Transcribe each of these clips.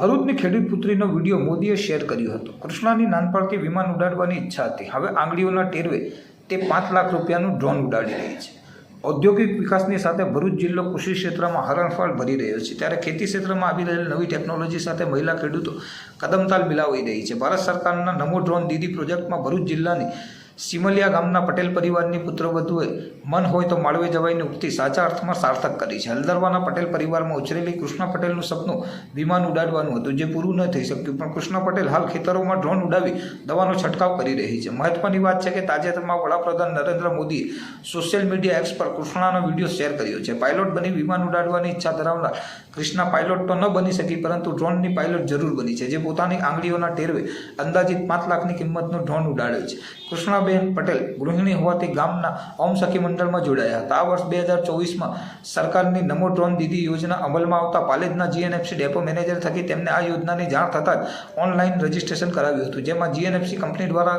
ભરૂચની ખેડૂત પુત્રીનો વીડિયો મોદીએ શેર કર્યો હતો. કૃષ્ણાની નાનપણથી વિમાન ઉડાડવાની ઈચ્છા હતી. હવે આંગળીઓના ટેરવે તે પાંચ લાખ રૂપિયાનું ડ્રોન ઉડાડી રહી છે. ઔદ્યોગિક વિકાસની સાથે ભરૂચ જિલ્લો કૃષિ ક્ષેત્રમાં હરણફાળ ભરી રહ્યો છે. ત્યારે ખેતી ક્ષેત્રમાં આવી રહેલ નવી ટેકનોલોજી સાથે મહિલા ખેડૂતો કદમતાલ મિલાવી રહી છે. ભારત સરકારના નમો ડ્રોન દીદી પ્રોજેક્ટમાં ભરૂચ જિલ્લાની સિમલિયા ગામના પટેલ પરિવારની પુત્રવધુએ મન હોય તો માળવે જવાઈની ઉક્તિ સાચા અર્થમાં સાર્થક કરી છે. હલદરવાના પટેલ પરિવારમાં ઉછરેલી કૃષ્ણ પટેલનું સપનું વિમાન ઉડાડવાનું હતું, જે પૂરું ન થઈ શક્યું, પણ કૃષ્ણ પટેલ હાલ ખેતરોમાં ડ્રોન ઉડાવી દવાનો છંટકાવ કરી રહી છે. મહત્વની વાત છે કે તાજેતરમાં વડાપ્રધાન નરેન્દ્ર મોદીએ સોશિયલ મીડિયા એપ્સ પર કૃષ્ણાનો વીડિયો શેર કર્યો છે. પાયલોટ બની વિમાન ઉડાડવાની ઈચ્છા ધરાવનાર કૃષ્ણા પાયલોટ તો ન બની શકી, પરંતુ ડ્રોનની પાયલોટ જરૂર બની છે, જે પોતાની આંગળીઓના ટેરવે અંદાજિત પાંચ લાખની કિંમતનું ડ્રોન ઉડાડે છે. કૃષ્ણાબેન પટેલ ગૃહિણી હોવાથી ગામના ઓમ સખી મંડળમાં જોડાયા હતા. આ વર્ષ બે હજાર ચોવીસમાં સરકારની નમો ડ્રોન દીદી યોજના અમલમાં આવતા પાલેજના જીએનએફસી ડેપો મેનેજર થકી તેમને આ યોજનાની જાણ થતાં જ ઓનલાઈન રજીસ્ટ્રેશન કરાવ્યું હતું, જેમાં જીએનએફસી કંપની દ્વારા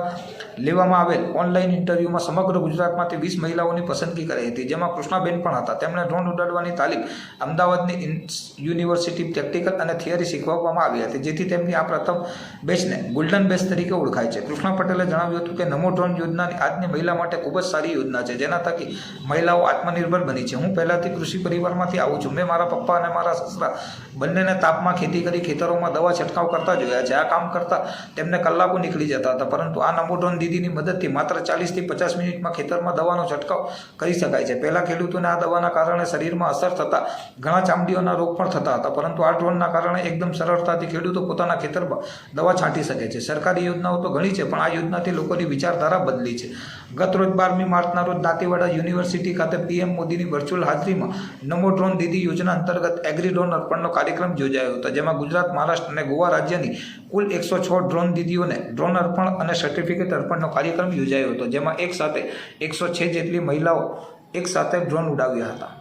લેવામાં આવેલ ઓનલાઈન ઇન્ટરવ્યૂમાં સમગ્ર ગુજરાતમાંથી વીસ મહિલાઓની પસંદગી કરાઈ હતી, જેમાં કૃષ્ણાબેન પણ હતા. તેમણે ડ્રોન ઉડાડવાની તાલીમ અમદાવાદની યુનિવર્સિટી પ્રેક્ટિકલ અને થિયરી શીખવવામાં આવી હતી, જેથી તેમની આ પ્રથમ બેચને ગોલ્ડન બેચ તરીકે ઓળખાય છે. કૃષ્ણ પટેલે જણાવ્યું હતું કે નમો ડ્રોન યોજનાની આજની મહિલા માટે ખૂબ જ સારી યોજના છે. જેના થકી મહિલાઓ આત્મનિર્ભર બની છે. હું પહેલાંથી કૃષિ પરિવારમાંથી આવું છું. મેં મારા પપ્પા અને મારા સસરા બંનેને તાપમાં ખેતી કરી ખેતરોમાં દવા છંટકાવ કરતા જોયા છે. આ કામ કરતાં તેમને કલાકો નીકળી જતા હતા. પરંતુ આ નમો ડ્રોન દીદીની મદદથી માત્ર ચાલીસથી પચાસ મિનિટમાં ખેતરમાં દવાનો છંટકાવ કરી શકાય છે. પહેલાં ખેડૂતોને આ દવાના કારણે શરીરમાં અસર થતાં ઘણા ચામડીઓના રોગ પણ થતા હતા. પરંતુ આ ડ્રોનના કારણે એકદમ સરળતાથી ખેડૂતો પોતાના ખેતરમાં દવા છાંટી શકે છે. સરકારી યોજનાઓ તો ઘણી છે, પણ આ યોજનાથી લોકોની વિચારધારા બદલી છે. ગત રોજ બારમી માર્ચના રોજ દાંતીવાડા યુનિવર્સિટી ખાતે પીએમ મોદીની વર્ચ્યુઅલ હાજરીમાં નમો ડ્રોન દીદી યોજના અંતર્ગત એગ્રી ડ્રોન અર્પણનો કાર્યક્રમ યોજાયો હતો, જેમાં ગુજરાત, મહારાષ્ટ્ર અને ગોવા રાજ્યની કુલ એકસો છ ડ્રોન દીદીઓને ડ્રોન અર્પણ અને સર્ટિફિકેટ અર્પણનો કાર્યક્રમ યોજાયો હતો, જેમાં એક સાથે એકસો છ જેટલી મહિલાઓ એક સાથે ડ્રોન ઉડાવ્યા હતા.